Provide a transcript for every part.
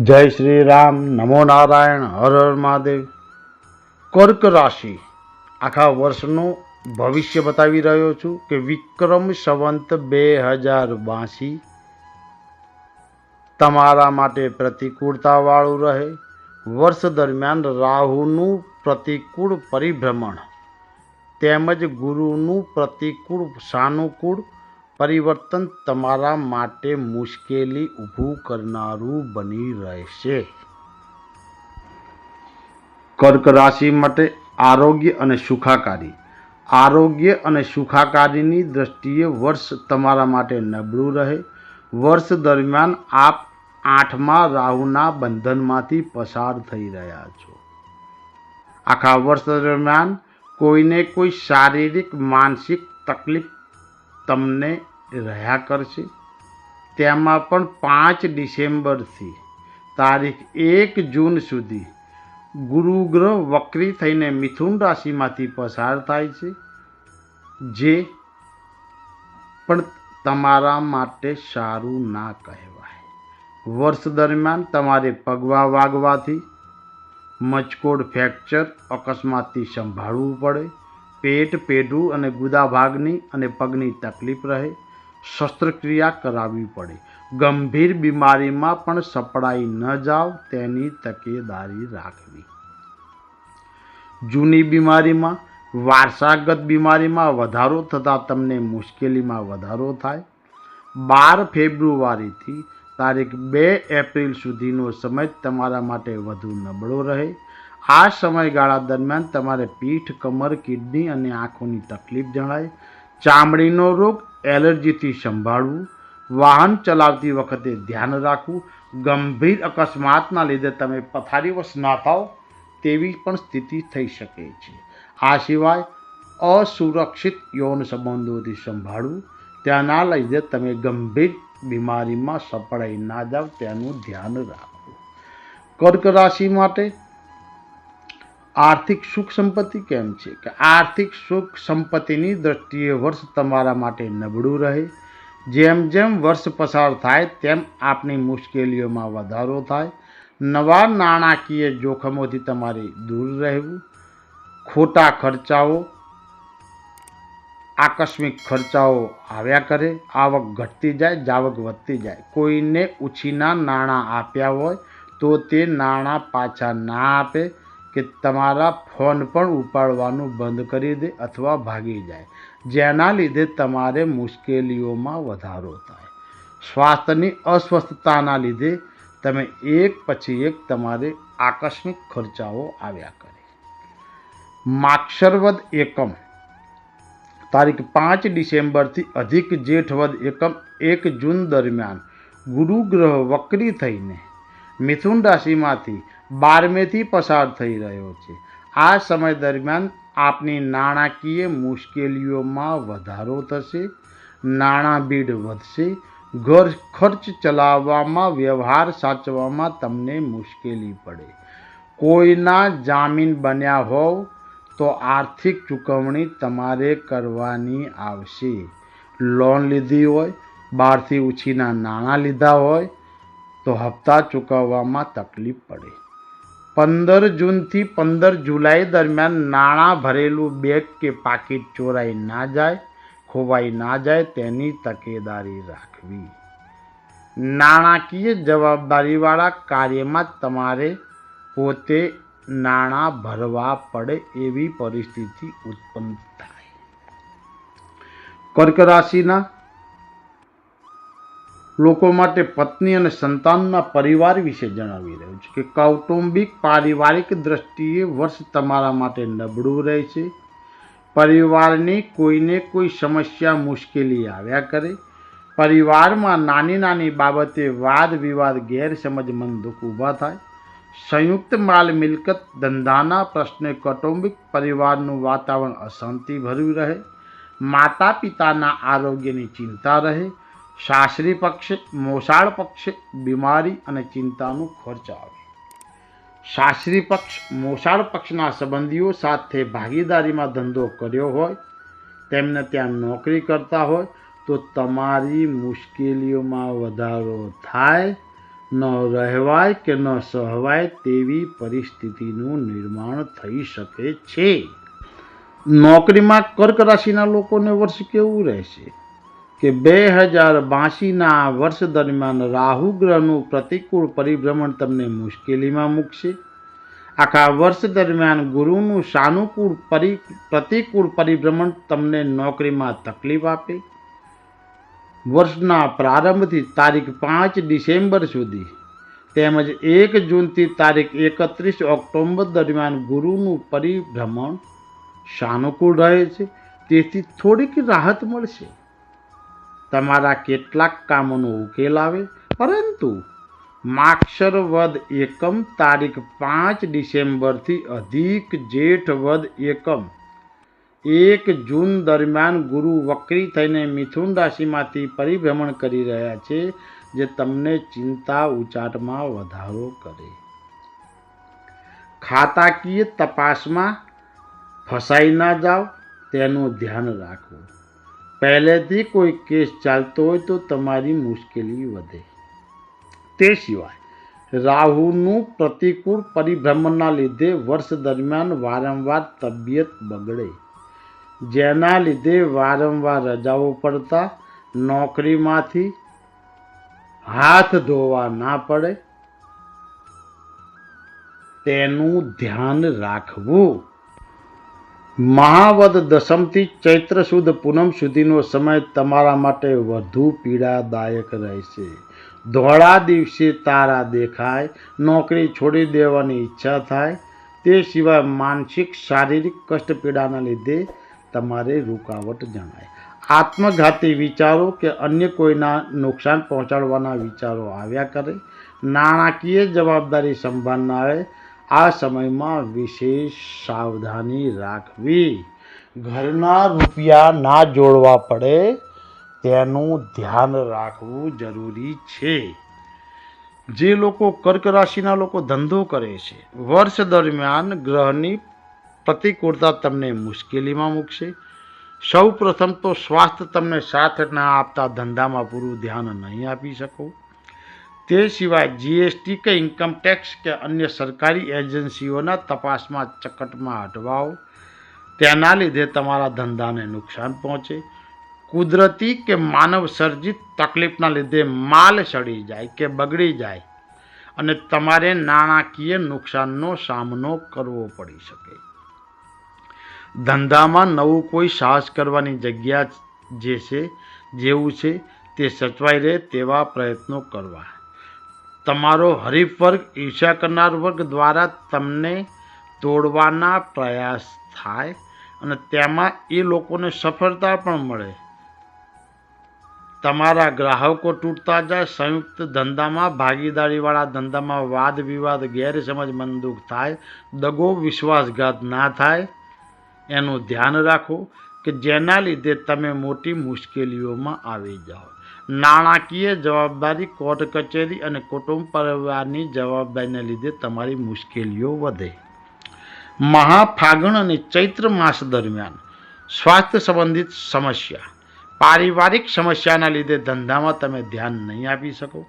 જય શ્રી રામ, નમો નારાયણ, હર હર મહાદેવ. કર્ક રાશિ. આખા વર્ષનું ભવિષ્ય બતાવી રહ્યો છું કે વિક્રમ સંવંત બે હજાર બાસી તમારા માટે પ્રતિકૂળતાવાળું રહે. વર્ષ દરમિયાન રાહુનું પ્રતિકૂળ પરિભ્રમણ તેમજ ગુરુનું પ્રતિકૂળ સાનુકૂળ પરિવર્તન તમારા માટે મુશ્કેલી ઊભું કરનારું બની રહેશે. કર્ક રાશિ માટે આરોગ્ય અને સુખાકારી. આરોગ્ય અને સુખાકારીની દ્રષ્ટિએ વર્ષ તમારા માટે નબળું રહે. વર્ષ દરમિયાન આપ આઠમા રાહુના બંધનમાંથી પસાર થઈ રહ્યા છો. આખા વર્ષ દરમિયાન કોઈને કોઈ શારીરિક, માનસિક તકલીફ તમને રહ્યા કરશે. તેમાં પણ પાંચ ડિસેમ્બરથી તારીખ એક જૂન સુધી ગુરુગ્રહ વક્રી થઈને મિથુન રાશિમાંથી પસાર થાય છે, જે પણ તમારા માટે સારું ના કહેવાય. વર્ષ દરમિયાન તમારે પગવા વાગવાથી મચકોડ ફ્રેક્ચર અકસ્માતથી સંભાળવું પડે. પેટ પેઢું અને ગુદાભાગની અને પગની તકલીફ રહે, શસ્ત્રક્રિયા કરાવવી પડે. ગંભીર બીમારીમાં પણ સપડાઈ ન જાવ, તેની તકેદારી રાખવી. જૂની બીમારીમાં, વારસાગત બીમારીમાં વધારો થતાં તમને મુશ્કેલીમાં વધારો થાય. બાર ફેબ્રુઆરીથી તારીખ બે એપ્રિલ સુધીનો સમય તમારા માટે વધુ નબળો રહે. આ સમયગાળા દરમિયાન તમારે પીઠ, કમર, કિડની અને આંખોની તકલીફ જણાય, ચામડીનો રોગ, એલર્જીથી સંભાળવું, વાહન ચલાવતી વખતે ધ્યાન રાખવું, ગંભીર અકસ્માતના લીધે તમે પથારીવશ ના થાઓ તેવી પણ સ્થિતિ થઈ શકે છે. આ સિવાય અસુરક્ષિત યૌન સંબંધોથી સંભાળવું તેના લીધે તમે ગંભીર બીમારીમાં સપડાઈ ના જાવ તેનું ધ્યાન રાખવું. કર્ક રાશિ માટે આર્થિક સુખ સંપત્તિ કેમ છે? કે આર્થિક સુખ સંપત્તિની દ્રષ્ટિએ વર્ષ તમારા માટે નબળું રહે. જેમ જેમ વર્ષ પસાર થાય, તેમ આપની મુશ્કેલીઓમાં વધારો થાય. નવા નાણાકીય જોખમોથી તમારે દૂર રહેવું. ખોટા ખર્ચાઓ, આકસ્મિક ખર્ચાઓ આવ્યા કરે. આવક ઘટતી જાય, જાવક વધતી જાય. કોઈને ઉછીના નાણાં આપ્યા હોય, તો તે નાણાં પાછા ના આપે. કે તમારા ફોન પણ ઉપાડવાનું બંધ કરી દે અથવા ભાગી જાય. જેના લીધે તમારે મુશ્કેલીઓમાં વધારો થાય. સ્વાસ્થ્યની અસ્વસ્થતાના લીધે તમે એક પછી એક તમારે આકસ્મિક ખર્ચાઓ આવ્યા કરે. માક્ષરવદ એકમ. તારીખ પાંચ ડિસેમ્બરથી અધિક જેઠવદ એકમ એક જૂન દરમિયાન ગુરુ ગ્રહ વક્રી થઈને મિથુન રાશિમાંથી બારમેથી પસાર થઈ રહ્યો છે. આ સમય દરમિયાન આપની નાણાકીય મુશ્કેલીઓમાં વધારો થશે નાણાં બીડ વધશે, ઘર ખર્ચ ચલાવવામાં વ્યવહાર સાચવવામાં તમને મુશ્કેલી પડે. કોઈના જામીન બન્યા હોવ તો આર્થિક ચૂકવણી તમારે કરવાની આવશે. લોન લીધી હોય, બહારથી ઉછીના નાણાં લીધા હોય તો હપ્તા ચૂકવવામાં તકલીફ પડે. પંદર જૂનથી પંદર જુલાઈ દરમિયાન નાણાં ભરેલું બેગ કે પાકીટ ચોરાઈ ના જાય, ખોવાઈ ના જાય તેની તકેદારી રાખવી. નાણાકીય જવાબદારીવાળા કાર્યમાં તમારે પોતે નાણાં ભરવા પડે એવી પરિસ્થિતિ ઉત્પન્ન થાય. કર્ક રાશિના લોકો માટે પત્ની અને સંતાનના પરિવાર વિશે જણાવી રહ્યું છે કે કૌટુંબિક પારિવારિક દ્રષ્ટિએ વર્ષ તમારા માટે નબળું રહે છે. પરિવારની કોઈને કોઈ સમસ્યા મુશ્કેલી આવ્યા કરે. પરિવારમાં નાની નાની બાબતે વાદ વિવાદ ગેરસમજ મન દુઃખ ઊભા થાય. સંયુક્ત માલ મિલકત ધંધાના પ્રશ્ને કૌટુંબિક પરિવારનું વાતાવરણ અશાંતિ ભર્યું રહે. માતા પિતાના આરોગ્યની ચિંતા રહે. સાસરી પક્ષે, મોસાળ પક્ષે બીમારી અને ચિંતાનું ખર્ચ આવે. સાસરી પક્ષ, મોસાળ પક્ષના સંબંધીઓ સાથે ભાગીદારીમાં ધંધો કર્યો હોય, તેમને ત્યાં નોકરી કરતા હોય, તો તમારી મુશ્કેલીઓમાં વધારો થાય, ન રહેવાય કે ન સહવાય તેવી પરિસ્થિતિનું નિર્માણ થઈ શકે છે. નોકરીમાં કર્ક રાશિના લોકોને વર્ષ કેવું રહેશે? કે બે હજાર બાસીના વર્ષ દરમિયાન રાહુ ગ્રહનું પ્રતિકૂળ પરિભ્રમણ તમને મુશ્કેલીમાં મૂકશે. આખા વર્ષ દરમિયાન ગુરુનું સાનુકૂળ પરિ, પ્રતિકૂળ પરિભ્રમણ તમને નોકરીમાં તકલીફ આપે. વર્ષના પ્રારંભથી તારીખ પાંચ ડિસેમ્બર સુધી તેમજ એક જૂનથી તારીખ એકત્રીસ ઓક્ટોબર દરમિયાન ગુરુનું પરિભ્રમણ સાનુકૂળ રહે છે. તેથી થોડીક રાહત મળશે. તમારા કેટલાક કામોનો ઉકેલ આવે. પરંતુ માક્ષર વદ એકમ તારીખ પાંચ ડિસેમ્બરથી અધિક જેઠ વદ એકમ. એક જૂન દરમિયાન ગુરુ વક્રી થઈને મિથુન રાશિમાંથી પરિભ્રમણ કરી રહ્યા છે, જે તમને ચિંતા ઉચાટમાં વધારો કરે. ખાતાકીય તપાસમાં ફસાઈ ના જાઓ, તેનું ધ્યાન રાખવું પહેલેથી કોઈ કેસ ચાલતો હોય તો તમારી મુશ્કેલી વધે. તે સિવાય, રાહુનું પ્રતિકૂળ પરિભ્રમણના લીધે વર્ષ દરમિયાન વારંવાર તબિયત બગડે. જેના લીધે વારંવાર રજાઓ પડતા નોકરીમાંથી હાથ ધોવા ના પડે. તેનું ધ્યાન રાખવું. મહાવદ દસમથી ચૈત્ર સુદ પૂનમ સુધીનો સમય તમારા માટે વધુ પીડાદાયક રહેશે. ધોળા દિવસે તારા દેખાય, નોકરી છોડી દેવાની ઈચ્છા થાય, તે સિવાય માનસિક શારીરિક કષ્ટ પીડાના લીધે તમારે રૂકાવટ જણાય. આત્મઘાતી વિચારો કે અન્ય કોઈના નુકસાન પહોંચાડવાના વિચારો આવ્યા કરે, નાણાકીય જવાબદારી સંભાળનારે આ સમયમાં વિશેષ સાવધાની રાખવી. ઘરના રૂપિયા ના જોડવા પડે તેનું ધ્યાન રાખવું જરૂરી છે. જે લોકો કર્ક રાશિના લોકો ધંધો કરે છે, વર્ષ દરમિયાન ગ્રહની પ્રતિકૂળતા તમને મુશ્કેલીમાં મૂકશે. સૌ પ્રથમ તો સ્વાસ્થ્ય તમને સાથ ના આપતા ધંધામાં પૂરું ધ્યાન નહીં આપી શકો. તે સિવાય જીએસટી કે ઇન્કમ ટેક્સ કે અન્ય સરકારી એજન્સીઓના તપાસમાં ચકટમાં અટવાઓ, તેના લીધે તમારા ધંધાને નુકસાન પહોંચે. કુદરતી કે માનવ સર્જિત તકલીફના લીધે માલ સડી જાય કે બગડી જાય અને તમારે નાણાકીય નુકસાનનો સામનો કરવો પડી શકે. ધંધામાં નવું કોઈ સાહસ કરવાની જગ્યા જે છે, જેવું છે, તે સચવાઈ રહે તેવા પ્રયત્નો કરવા. તમારો હરીફ વર્ગ ઈર્ષા કરનાર વર્ગ દ્વારા તમને તોડવાના પ્રયાસ થાય અને તેમાં એ લોકોને સફળતા પણ મળે. તમારા ગ્રાહકો તૂટતા જાય, સંયુક્ત ધંધામાં, ભાગીદારીવાળા ધંધામાં વાદ વિવાદ, ગેરસમજ, મનદુખ થાય, દગો વિશ્વાસઘાત ના થાય. એનું ધ્યાન રાખો કે જેના લીધે તમે મોટી મુશ્કેલીઓમાં આવી જાઓ. નાણાકીય જવાબદારી કોર્ટ કચેરી અને કુટુંબ પરિવારની જવાબદારીને લીધે તમારી મુશ્કેલીઓ વધે. મહાફાગણ અને ચૈત્ર માસ દરમિયાન સ્વાસ્થ્ય સંબંધિત સમસ્યા. પારિવારિક સમસ્યાના લીધે ધંધામાં તમે ધ્યાન નહીં આપી શકો.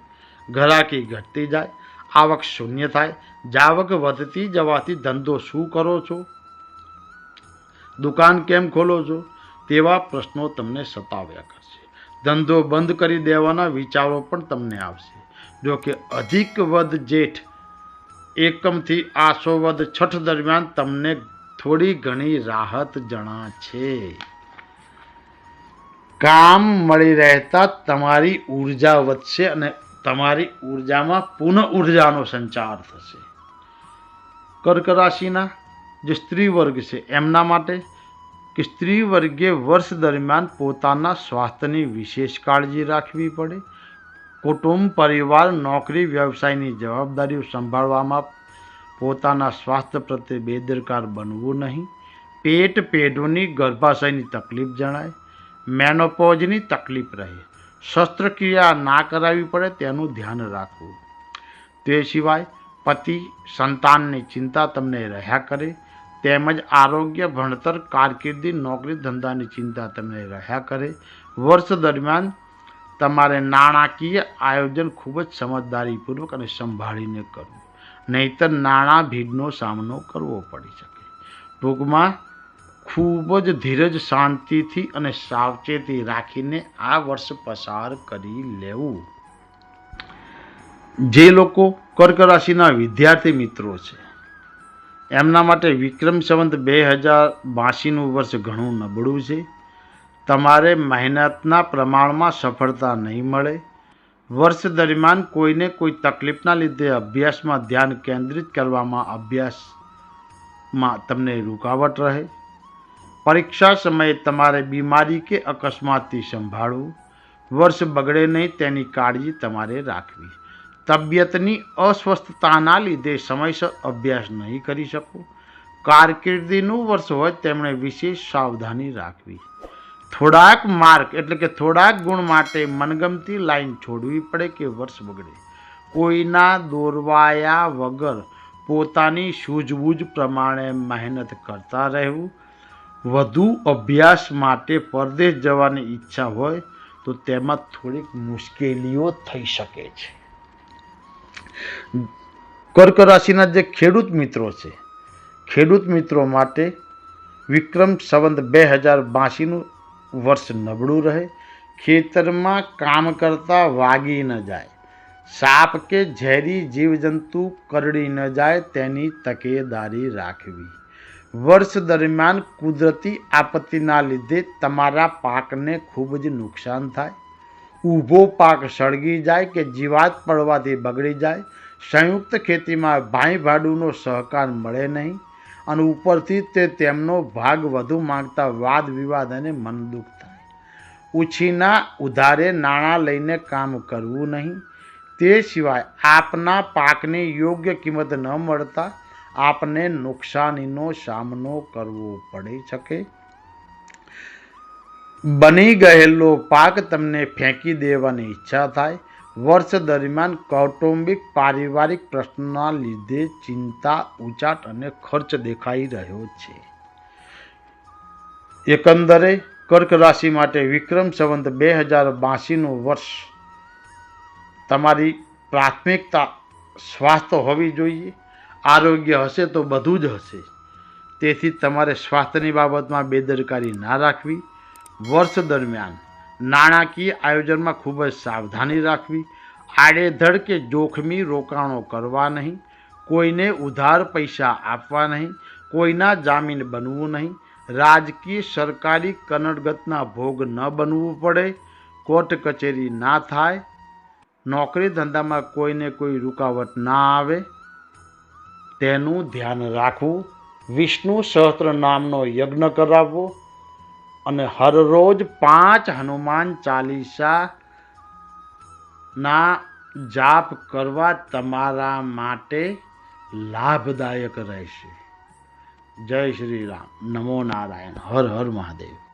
ઘરાકી ઘટતી જાય, આવક શૂન્ય થાય, જાવક વધતી જવાથી ધંધો શું કરો છો? દુકાન કેમ ખોલો છો? તેવા પ્રશ્નો તમને સતાવ્યા કરશે. ધંધો બંધ કરી દેવાના વિચારો પણ તમને આવશે. જો કે અધિક વદ જેઠ એકમથી આસો વદ છઠ દરમિયાન તમને થોડી ઘણી રાહત જણા છે કામ મળી રહેતા તમારી ઊર્જા વધશે અને તમારી ઉર્જામાં પુનઃ ઉર્જાનો સંચાર થશે. કર્ક રાશિના જે સ્ત્રી વર્ગ છે, એમના માટે કે સ્ત્રી વર્ગે વર્ષ દરમિયાન પોતાના સ્વાસ્થ્યની વિશેષ કાળજી રાખવી પડે. કુટુંબ, પરિવાર, નોકરી, વ્યવસાયની જવાબદારીઓ સંભાળવામાં પોતાના સ્વાસ્થ્ય પ્રત્યે બેદરકાર બનવું નહીં. પેટ પેઢોની ગર્ભાશયની તકલીફ જણાય. મેનોપોઝની તકલીફ રહે. શસ્ત્રક્રિયા ના કરાવવી પડે તેનું ધ્યાન રાખવું. તે સિવાય પતિ, સંતાનની ચિંતા તમને રહ્યા કરે. તેમજ આરોગ્ય, ભણતર, કારકિર્દી, નોકરી, ધંધાની ચિંતા તમને રહ્યા કરે. વર્ષ દરમિયાન તમારે નાણાકીય આયોજન ખૂબ જ સમજદારીપૂર્વક અને સંભાળીને કરવું. નહીતર નાણાં ભીડનો સામનો કરવો પડી શકે. ટૂંકમાં ખૂબ જ ધીરજ, શાંતિથી અને સાવચેતી રાખીને આ વર્ષ પસાર કરી લેવું. જે લોકો કર્ક રાશિના વિદ્યાર્થી મિત્રો છે એમના માટે વિક્રમ સંવંત બે હજાર બાસીનું વર્ષ ઘણું નબળું છે. તમારે મહેનતના પ્રમાણમાં સફળતા નહીં મળે. વર્ષ દરમિયાન કોઈને કોઈ તકલીફના લીધે અભ્યાસમાં ધ્યાન કેન્દ્રિત કરવામાં અભ્યાસમાં તમને રૂકાવટ રહે. પરીક્ષા સમયે તમારે બીમારી કે અકસ્માતથી સંભાળવું. વર્ષ બગડે નહીં તેની કાળજી તમારે રાખવી. તબિયતની અસ્વસ્થતાના લીધે સમયસર અભ્યાસ નહીં કરી શકો. કારકિર્દીનું વર્ષ હોય તેમણે વિશેષ સાવધાની રાખવી. થોડાક માર્ક એટલે કે થોડાક ગુણ માટે મનગમતી લાઈન છોડવી પડે કે વર્ષ બગડે. કોઈના દોરવાયા વગર પોતાની સૂઝબૂઝ પ્રમાણે મહેનત કરતા રહેવું. વધુ અભ્યાસ માટે પરદેશ જવાની ઈચ્છા હોય તો તેમાં થોડીક મુશ્કેલીઓ થઈ શકે છે. કર્ક રાશિના જે ખેડૂત મિત્રો છે, ખેડૂત મિત્રો માટે વિક્રમ સંવંત બે હજાર બાસીનું વર્ષ નબળું રહે, ખેતરમાં કામ કરતા વાગી ન જાય, સાપ કે ઝેરી જીવજંતુ કરડી ન જાય તેની તકેદારી રાખવી. વર્ષ દરમિયાન કુદરતી આપત્તિના લીધે તમારા પાકને ખૂબ જ નુકસાન થાય ઊભો પાક સળગી જાય કે જીવાત પડવાથી બગડી જાય, સંયુક્ત ખેતીમાં ભાઈ ભાડુનો સહકાર મળે નહીં અને ઉપરથી તે તેમનો ભાગ વધુ માંગતા વાદ વિવાદ અને મન દુઃખ થાય. ઉછીના ઉધારે નાણાં લઈને કામ કરવું નહીં. તે સિવાય આપના પાકની યોગ્ય કિંમત ન મળતા આપને નુકસાનીનો સામનો કરવો પડી શકે. બની ગયેલો પાક તમને ફેંકી દેવાની ઈચ્છા થાય. વર્ષ દરમિયાન કૌટુંબિક પારિવારિક પ્રશ્નના લીધે ચિંતા, ઉચાટ અને ખર્ચ દેખાઈ રહ્યો છે. એકંદરે, કર્ક રાશિ માટે વિક્રમ સંવંત બે હજાર બાસીનું વર્ષ તમારી પ્રાથમિકતા સ્વાસ્થ્ય હોવી જોઈએ, આરોગ્ય હશે તો બધું જ હશે. તેથી તમારે સ્વાસ્થ્યની બાબતમાં બેદરકારી ના રાખવી. વર્ષ દરમિયાન નાણાકીય આયોજનમાં ખૂબ જ સાવધાની રાખવી, આડેધડ કે જોખમી રોકાણો કરવા નહીં, કોઈને ઉધાર પૈસા આપવા નહીં, કોઈના જામીન બનવું નહીં, રાજકીય સરકારી કનડગતના ભોગ ન બનવું પડે, કોર્ટ કચેરી ના થાય, નોકરી ધંધામાં કોઈને કોઈ રૂકાવટ ના આવે. તેનું ધ્યાન રાખવું, વિષ્ણુ સહસ્ત્ર નામનો યજ્ઞ કરાવવો અને હરરોજ પાંચ હનુમાન ચાલીસા ના જાપ કરવા તમારા માટે લાભદાયક રહેશે. જય શ્રી રામ. નમો નારાયણ. હર હર મહાદેવ.